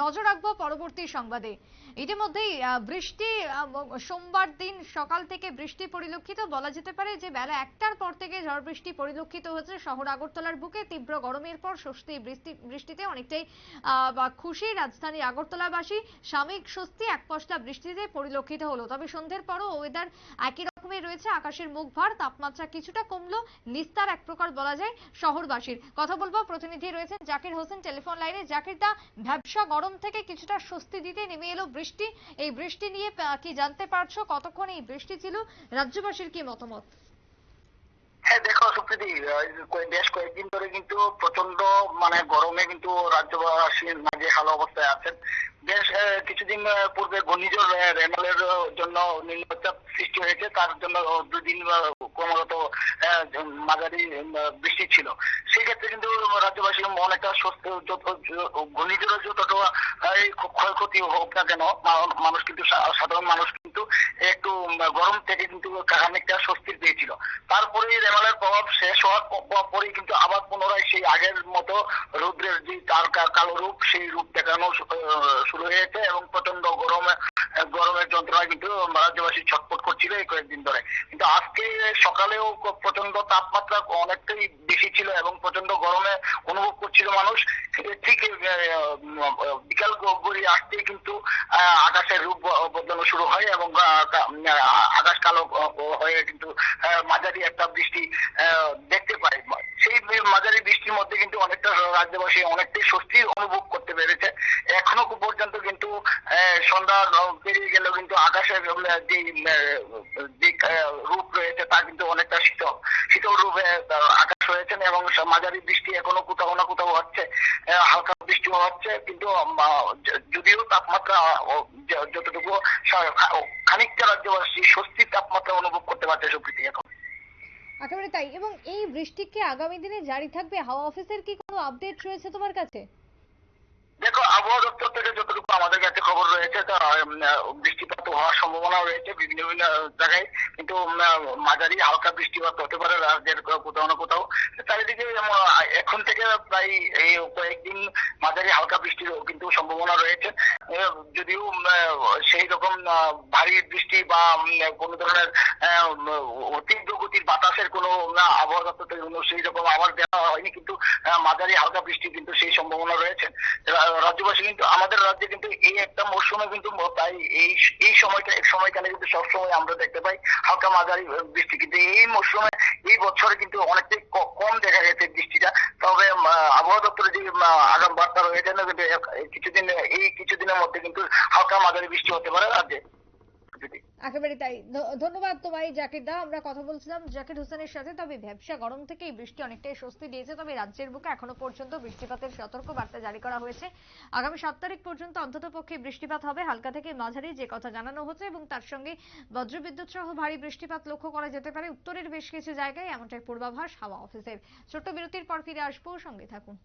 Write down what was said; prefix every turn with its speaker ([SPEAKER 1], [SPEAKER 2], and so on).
[SPEAKER 1] নজর রাখব পরবর্তী সংবাদে। ইতিমধ্যেই বৃষ্টি সোমবার দিন সকাল থেকে বৃষ্টি পরিলক্ষিত। বলা যেতে পারে যে বেলা একটার পর থেকে ঝড় বৃষ্টি পরিলক্ষিত হচ্ছে শহর আগরতলার বুকে তীব্র গরমের পর স্বস্তি বৃষ্টি, বৃষ্টিতে অনেকটাই খুশি রাজধানী আগরতলাবাসী। সাময়িক স্বস্তি এক পশলা বৃষ্টিতে পরিলক্ষিত হলো। তবে সন্ধ্যের পরও ওয়েদার একই রকমের রয়েছে, আকাশের মুখ ভার তাপমাত্রা কিছুটা কমলো, নিস্তার এক প্রকার বলা যায় শহরবাসীর। কথা বলব, প্রতিনিধি রয়েছেন জাকির হোসেন টেলিফোন লাইনে। জাকির দা ভ্যাপসা গরম থেকে কিছুটা স্বস্তি দিতে নেমে এলো বৃষ্টি। এই বৃষ্টি নিয়ে কি জানতে পারছ? কতক্ষণ এই বৃষ্টি ছিল? রাজ্যবাসীর কি মতামত?
[SPEAKER 2] হ্যাঁ দেখো সুপ্রীতি বেশ কয়েকদিন ধরে কিন্তু প্রচণ্ড মানে গরমে কিন্তু রাজ্যবাসী মাঝে ভালো অবস্থায় আছেন। বেশ কিছুদিন পূর্বে ঘূর্ণিঝড় আহ, জন্য নিম্নচাপ সৃষ্টি হয়েছে। তার জন্য দুদিন ক্রমাগত মাঝারি বৃষ্টি ছিল। সেক্ষেত্রে কিন্তু রাজ্যবাসীর মন একটা স্বস্তি ঘূর্ণিঝড়ের যতটা ক্ষয়ক্ষতি হোক না কেন মানুষ কিন্তু সাধারণ মানুষ কিন্তু একটু গরম থেকে কিন্তু খানিকটা স্বস্তি পেয়েছিল। তারপরে রেমালের প্রভাব শেষ হওয়ার প- প- পরেই কিন্তু আবার পুনরায় সেই আগের মতো রৌদ্রের যে তার কালো রূপ, সেই রূপ দেখানো শুরু হয়েছে এবং প্রচণ্ড গরমে গরমের যন্ত্রণায় কিন্তু রাজ্যবাসী ছটফট করছিল এই কয়েকদিন ধরে। কিন্তু আজকে সকালেও প্রচণ্ড তাপমাত্রা অনেকটাই বেশি ছিল এবং প্রচণ্ড গরমে অনুভব করছিল মানুষ। ঠিক বিকাল গড়িয়ে আসতেই কিন্তু আকাশের রূপ বদলানো শুরু হয় এবং আকাশ কালো হয়ে কিন্তু মাঝারি একটা বৃষ্টি দেখতে পাই। সেই মাঝারি বৃষ্টির মধ্যে কিন্তু অনেকটা রাজ্যবাসী অনেকটাই স্বস্তি অনুভব করতে পেরেছে। এখনও পর্যন্ত কিন্তু সন্ধ্যা পেরিয়ে গেলেও কিন্তু আকাশের যে রূপ রয়েছে তা কিন্তু অনেকটা শীতল। শীতল রূপে আকাশ হয়েছেন এবং মাঝারি বৃষ্টি এখনও কোথাও না কোথাও হচ্ছে হালকা বৃষ্টিও হচ্ছে, কিন্তু যদিও তাপমাত্রা যতটুকু খানিকটা রাজ্যবাসী স্বস্তির তাপমাত্রা অনুভব করতে পারছে সুপ্রীতি এখন।
[SPEAKER 1] একেবারে তাই, এবং এই বৃষ্টি কি আগামী দিনে জারি থাকবে? হাওয়া অফিসের কি কোনো আপডেট রয়েছে তোমার কাছে?
[SPEAKER 2] দেখো, আবহাওয়া দপ্তর থেকে যতটুকু আমাদের কাছে খবর রয়েছে বৃষ্টিপাত হওয়ার সম্ভাবনা রয়েছে বিভিন্ন বিভিন্ন জায়গায়। কিন্তু মাঝারি হালকা বৃষ্টিপাত হতে পারে, রাজ্যের কোথাও না কোথাও। চারিদিকে এখন থেকে প্রায় এই কয়েকদিন মাঝারি হালকা বৃষ্টির কিন্তু সম্ভাবনা রয়েছে। যদিও সেই রকম ভারী বৃষ্টি বা কোনো ধরনের তীব্র গতির বাতাসের কোনো আবহাওয়া দপ্তর থেকে সেই রকম আবার দেওয়া হয়নি, কিন্তু মাঝারি হালকা বৃষ্টি কিন্তু সেই সম্ভাবনা রয়েছে। রাজ্যবাসী কিন্তু, আমাদের রাজ্যে কিন্তু এই একটা মৌসুমে কিন্তু প্রায় এই এই সময়টা এক সময়কালে কিন্তু সবসময় আমরা দেখতে পাই হালকা মাঝারি বৃষ্টি। কিন্তু এই মৌসুমে এই বছরে কিন্তু অনেকটাই কম দেখা গেছে বৃষ্টিটা। তবে আবহাওয়া দপ্তরে যে আগাম বার্তা রয়েছে না এক- এই কিছুদিন কিছুদিনের মধ্যে কিন্তু হালকা মাঝারি বৃষ্টি হতে পারে রাজ্যে।
[SPEAKER 1] একেবারে তাই। ধন্যবাদ তোমায়, জাকির দা। আমরা কথা বলছিলাম জাকির হোসেনের সাথে, তবে ব্যবসা গরম থেকে বৃষ্টি অনেকটাই স্বস্তি দিয়েছে, তবে রাজ্যের বুকে এখনও পর্যন্ত বৃষ্টিপাতের সতর্ক বার্তা জারি করা হয়েছে। আগামী সাত তারিখ পর্যন্ত অন্তত পক্ষে বৃষ্টিপাত হবে, হালকা থেকে মাঝারি যে কথা জানানো হচ্ছে, এবং তার সঙ্গে বজ্রবিদ্যুৎ সহ ভারী বৃষ্টিপাত লক্ষ্য করা যেতে পারে। উত্তরের বেশ কিছু জায়গায় এমনটাই পূর্বাভাস হাওয়া অফিসের। ছোট্ট বিরতির পর ফিরে আসব, সঙ্গে থাকুন।